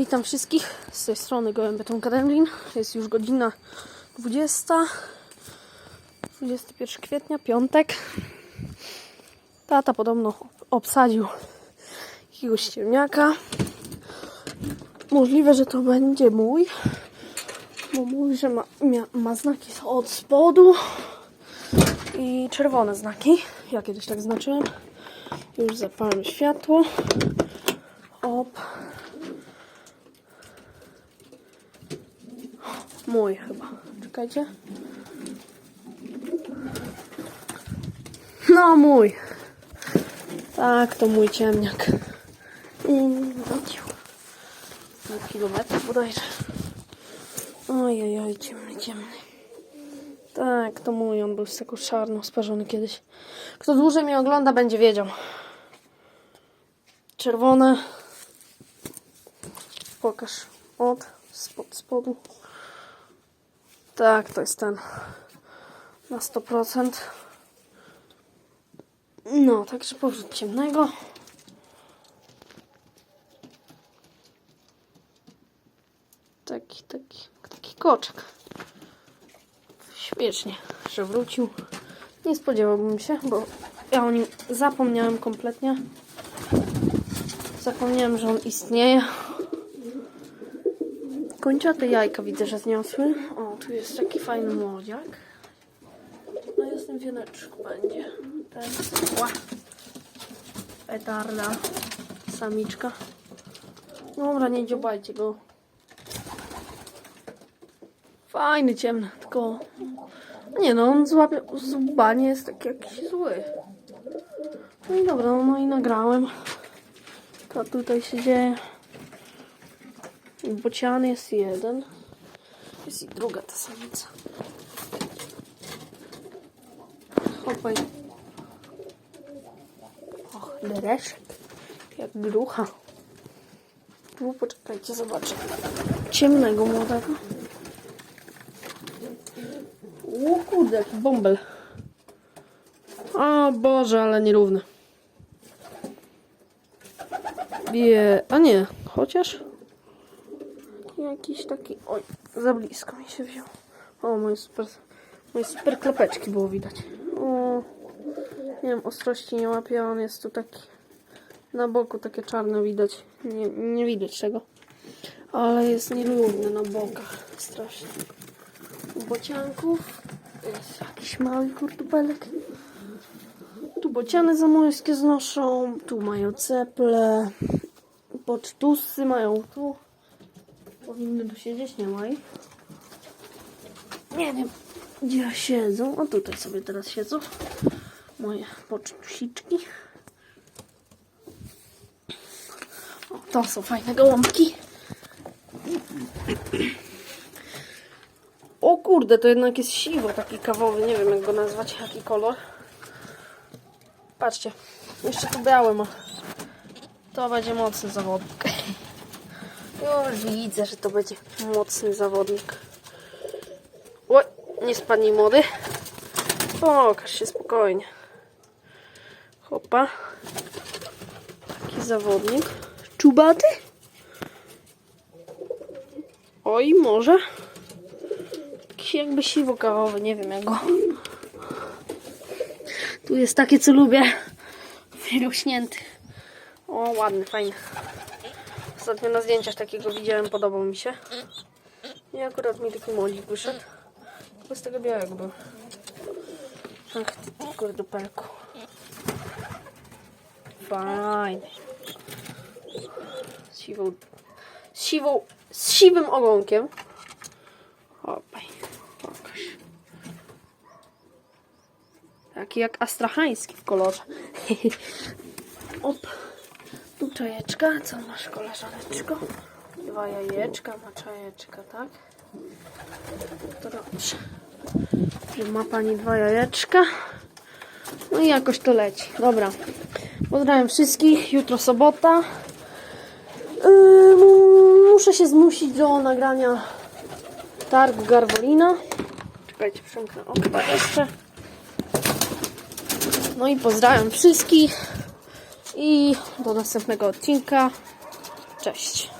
Witam wszystkich z tej strony Gołębeton Kremlin. Jest już godzina 20. 21 kwietnia, piątek. Tata podobno obsadził jakiegoś ciemniaka. Możliwe, że to będzie mój, bo mówi, że ma, ma znaki od spodu i czerwone znaki. Ja kiedyś tak znaczyłem. Już zapalam światło. Op. Mój chyba. Czekajcie. No mój. Tak, to mój ciemniak. I wrócił. Na kilometr bodajże. Ojej, oj, ciemny, ciemny. Tak, to mój. On był z taką czarną, sparzony kiedyś. Kto dłużej mnie ogląda, będzie wiedział. Czerwone. Pokaż. Od spod spodu. Tak, to jest ten. Na 100%. No, także powrót ciemnego. Taki, taki, taki koczek. Śmiesznie, że wrócił. Nie spodziewałbym się, bo ja o nim zapomniałem kompletnie. Zapomniałem, że on istnieje. Kończate jajka widzę, że zniosły. O, tu jest taki fajny młodziak. No jest tym wieneczku będzie. Ten. Ła. Petarda. Samiczka. Dobra, nie dziobajcie go. Fajny, ciemny, tylko... Nie no, on złapie... z łba nie jest taki jakiś zły. No i dobra, no i nagrałem. To tutaj się dzieje. Bociany jest jeden. Jest i druga ta samica. Hopaj. Och, dereszek. Jak grucha. Tu poczekajcie, zobaczę. Ciemnego młodego. O kurde, jaki bąbel. O Boże, ale nierówny. Je, a nie, chociaż jakiś taki. Oj, za blisko mi się wziął. O, moje super, moje super klapeczki było widać. O, nie wiem, ostrości nie łapie, on jest tu taki na boku takie czarne widać. Nie, nie widać tego. Ale jest nierówny na bokach. Strasznie. Bocianków jest jakiś mały kurtubelek. Tu bociany zamojskie znoszą, tu mają ceple, pocztusy mają tu. Powinny tu siedzieć, nie ma ich. Nie wiem, gdzie siedzą. O, tutaj sobie teraz siedzą. Moje pocztusiczki. O, to są fajne gołąbki. O kurde, to jednak jest siwo, taki kawowy. Nie wiem, jak go nazwać, jaki kolor. Patrzcie, jeszcze tu białe ma. To będzie mocny zawodnik. Już widzę, że to będzie mocny zawodnik. Oj, nie spadnij młody. Pokaż się spokojnie. Hopa. Taki zawodnik. Czubaty? Oj, może. Jakiś jakby siwo-kawowy, nie wiem jak go. Tu jest takie, co lubię. Wyrośnięty. O, ładny, fajny. Ostatnio na zdjęciach takiego widziałem, podobał mi się. I akurat mi taki młodzik wyszedł. Bez tego białego był. Ach, ty kurdupelku. Fajny. Z siwą... Z siwą... Z siwym ogonkiem. Opaj. Pokaż. Taki jak astrachański w kolorze. Op. Czajeczka. Co masz koleżaneczko? Dwa jajeczka, ma czajeczka, tak? To dobrze. Ma pani dwa jajeczka. No i jakoś to leci. Dobra. Pozdrawiam wszystkich. Jutro sobota. Yy, mu- muszę się zmusić do nagrania targu Garwolina. Czekajcie, przemknę okna jeszcze. No i pozdrawiam wszystkich. I do następnego odcinka. Cześć.